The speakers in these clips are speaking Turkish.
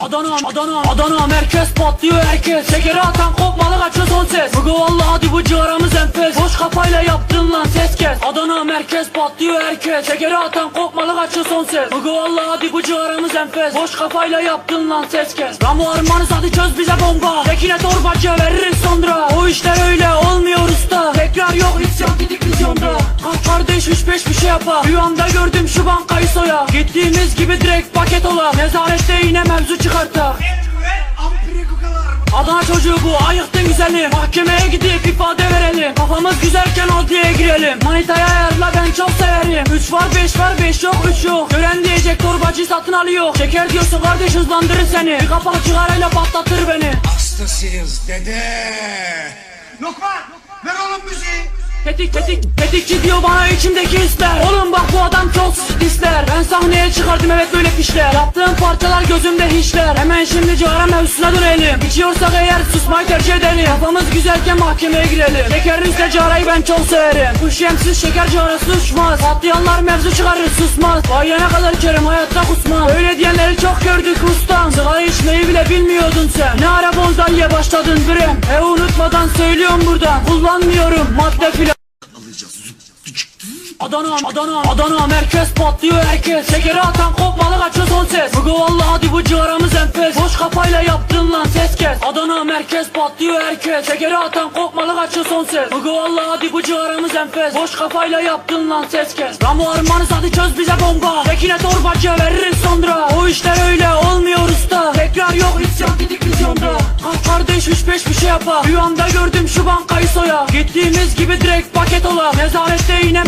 Adana, Adana, Adana merkez patlıyor herkes. Şekeri atan kopmalı kaçıyor son ses. Bugü valla hadi bu ciğaramız enfes. Boş kafayla yaptın lan ses kes. Adana merkez patlıyor herkes. Şekeri atan kopmalı kaçıyor son ses. Bugü valla hadi bu ciğaramız enfes. Boş kafayla yaptın lan ses kes. Ramo armanız hadi çöz bize bomba. Tekine torbacı veririz 5 bir şey yapa Rüyamda gördüm şu bankayı soya. Gittiğimiz gibi direkt paket ola. Nezarette yine mevzu çıkarta Adana çocuğu bu ayıktın güzelim Mahkemeye gidip ifade verelim. Kafamız güzelken odaya girelim. Manitaya ayarla ben çok severim. 3 var 5 var 5 yok 3 yok. Gören diyecek torbacı satın alıyor. Şeker diyorsa kardeş hızlandırır seni. Bir kapak cigarayla patlatır beni. Hastasıyız dede. Tetik tetik tetikçi diyor bana içimdeki hisler. Oğlum bak bu adam çok ister Ben sahneye çıkardım evet böyle pişler. Yaptığım parçalar gözümde hiçler. Hemen şimdi cigara mevzusuna dönelim. İçiyorsak eğer susmayı tercih edelim. Kafamız güzelken mahkemeye girelim. Şekerliyse cigarayı ben çok severim. Bu şemsiz şeker cigarası uçmaz Patlayanlar mevzu çıkarır susmaz. Bayana kadar içerim hayatta kusmam Öyle diyenleri çok gördük ustam. Sigara içmeyi bile bilmiyordun sen. Ne ara bonzaiye başladın birem E unutmadan söylüyorum buradan Kullanmıyorum madde filan Adana, Adana, Adana merkez patlıyor herkes. Şekeri atan kopmalı kaçıyor son ses. Bugü valla hadi bu ciğaramız enfes. Boş kafayla yaptın lan ses kes. Adana merkez patlıyor herkes. Şekeri atan kopmalı kaçıyor son ses. Bugü valla hadi bu ciğaramız enfes. Boş kafayla yaptın lan ses kes. Ramo armanız hadi çöz bize bomba. Tekine torbacı veririz sonra. O işler öyle olmuyor usta. Tekrar yok isyan gidik vizyonda Ah kardeş üç beş bir şey yapar. Rüyamda gördüm şu bankayı soya. Gittiğimiz gibi direkt paket ola. Nezarette yine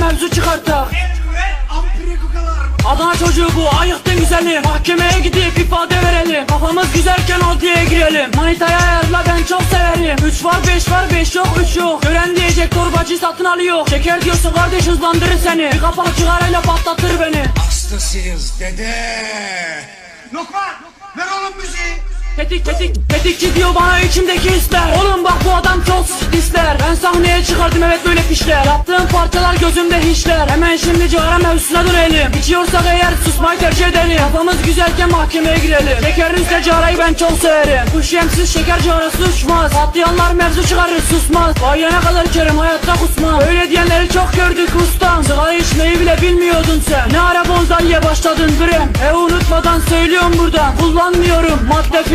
çocuğu bu ayıktın güzeli. Mahkemeye gidip ifade verelim. Kafamız güzelken adliyeye girelim. Manitaya ayarla ben çok severim. 3 var 5 var 5 yok 3 yok. Gören diyecek torbacı satın alıyor. Şeker diyorsun kardeş hızlandırır seni. Bir kapak cigarayla patlatır beni. Hastasıyız dede. Lokman ver oğlum müziği. Tetik tetik tetikçi diyor bana içimdeki hisler. Oğlum bak bu adam çok ister sahneye çıkardım evet böyle pişler Yaptığım parçalar gözümde hiçler. Hemen şimdi cigara mevzusuna dönelim. İçiyorsak eğer susmayı tercih edelim. Kafamız güzelken mahkemeye girelim. Şekerliyse cigarayı ben çok severim. Bu şemsiz şeker cigarası uçmaz Patlayanlar mevzu çıkarır susmaz. Bayana kadar içerim hayatta kusmam Öyle diyenleri çok gördük ustam. Sigara içmeyi bile bilmiyordun sen. Ne ara bonzaiye başladın birem E unutmadan söylüyorum buradan Kullanmıyorum madde filan